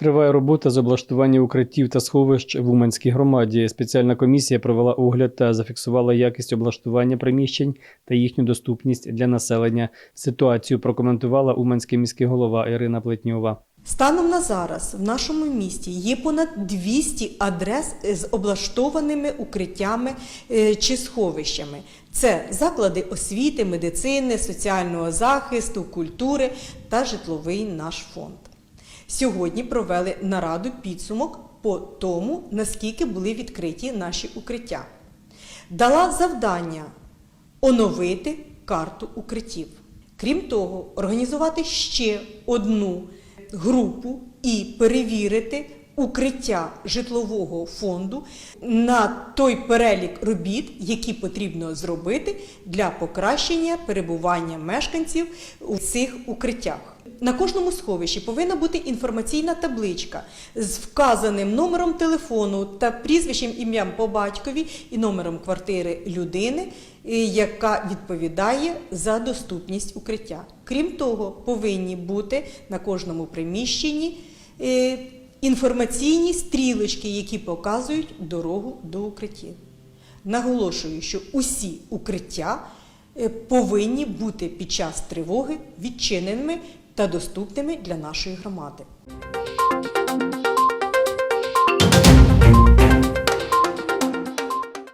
Триває робота з облаштування укриттів та сховищ в Уманській громаді. Спеціальна комісія провела огляд та зафіксувала якість облаштування приміщень та їхню доступність для населення. Ситуацію прокоментувала Уманський міський голова Ірина Плетньова. Станом на зараз в нашому місті є понад 200 адрес з облаштованими укриттями е, чи сховищами. Це заклади освіти, медицини, соціального захисту, культури та житловий наш фонд. Сьогодні провели нараду підсумок по тому, наскільки були відкриті наші укриття. Дала завдання оновити карту укриттів. Крім того, організувати ще одну групу і перевірити укриття житлового фонду на той перелік робіт, які потрібно зробити для покращення перебування мешканців у цих укриттях. На кожному сховищі повинна бути інформаційна табличка з вказаним номером телефону та прізвищем ім'ям по батькові і номером квартири людини, е, яка відповідає за доступність укриття. Крім того, повинні бути на кожному приміщенні е, інформаційні стрілочки, які показують дорогу до укриттів. Наголошую, що усі укриття е, повинні бути під час тривоги відчиненими та доступними для нашої громади.